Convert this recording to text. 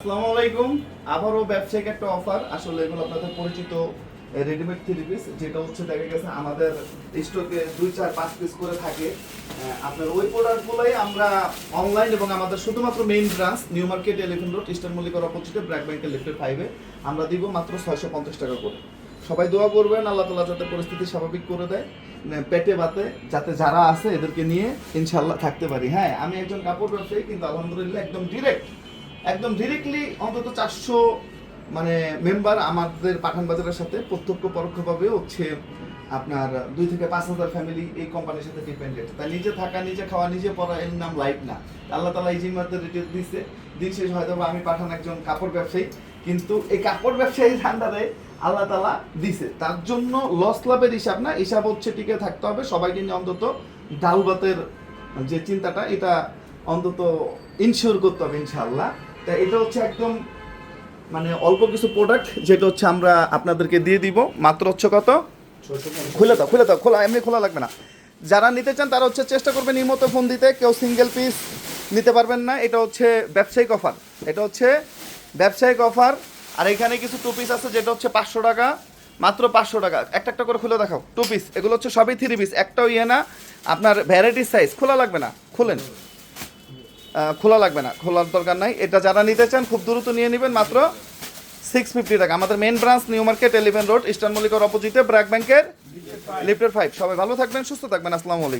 আসসালামু আলাইকুম। আবারও ব্যবসায়িক একটা অফার। আসলে এগুলো আপনাদের পরিচিত রেডিমেড থ্রি পিস যেটা হচ্ছে দেখা গেছে আমাদের স্টকে দুই, চার, পাঁচ পিস করে থাকে। আপনার ওই প্রোডাক্টগুলোই আমরা অনলাইন এবং আমাদের শুধুমাত্র main branch new market road অপোজিটে ব্যাংকের ফাইভে আমরা দিব মাত্র ছয়শো পঞ্চাশ টাকা করে। সবাই দোয়া করবেন, আল্লাহ তালা যাতে পরিস্থিতি স্বাভাবিক করে দেয় পেটে বাতে, যাতে যারা আছে এদেরকে নিয়ে ইনশাল্লাহ থাকতে পারি। হ্যাঁ আমি একজন কাপড় ব্যবসায়ী, কিন্তু আলহামদুলিল্লাহ একদম ডিরেক্ট একদম ডিরেক্টলি অন্তত চারশো মানে মেম্বার আমাদের পাঠান বাজারের সাথে প্রত্যক্ষ পরোক্ষভাবে হচ্ছে আপনার দুই থেকে পাঁচ হাজার ফ্যামিলি এই কোম্পানির সাথে ডিপেন্ডেন্ট তাই নিজে থাকা, নিজে খাওয়া, নিজে পড়া এর নাম লাইফ না। আল্লাহ তালা এই জিম্মাদের রিটেল দিচ্ছে দিন শেষ হয়তো বা আমি পাঠান একজন কাপড় ব্যবসায়ী, কিন্তু এই কাপড় ব্যবসায়ীর ঠান্ডারে আল্লাহ তালা দিছে। তার জন্য লস লাভের হিসাব না, হিসাব হচ্ছে টিকে থাকতে হবে। সবাইকে নিয়ে অন্তত ডাল ভাতের যে চিন্তাটা, এটা অন্তত ইনশিওর করতে হবে ইনশাআল্লাহ। তা এটা হচ্ছে একদম মানে অল্প কিছু প্রোডাক্ট যেটা হচ্ছে আমরা আপনাদেরকে দিয়ে দিব। মাত্র হচ্ছে কত? খুলে দাও খুলে দাও, খোলা, এমনি খোলা লাগবে না। যারা নিতে চান তারা হচ্ছে চেষ্টা করবেন এই মতো ফোন দিতে, কেউ সিঙ্গেল পিস নিতে পারবেন না। এটা হচ্ছে ব্যবসায়িক অফার এটা হচ্ছে ব্যবসায়িক অফার আর এখানে কিছু টু পিস আছে, যেটা হচ্ছে পাঁচশো টাকা। মাত্র পাঁচশো টাকা। একটা একটা করে খুলে দেখাও। টু পিস এগুলো হচ্ছে সবই থ্রি পিস একটাও ইয়ে না। আপনার ভ্যারাইটিস সাইজ খোলা লাগবে না। খুলেন। খোলা লাগবে না, খোলার দরকার নাই। এটা যারা নিতে চান, খুব দ্রুত নিয়ে নেবেন মাত্র সিক্স ফিফটি টাকা। আমাদের main branch new market eleven road eastern মল্লিকর অপোজিটে ব্র্যাক ব্যাংকের লিফটের ফাইভ সবাই ভালো থাকবেন, সুস্থ থাকবেন। আসসালামু আলাইকুম।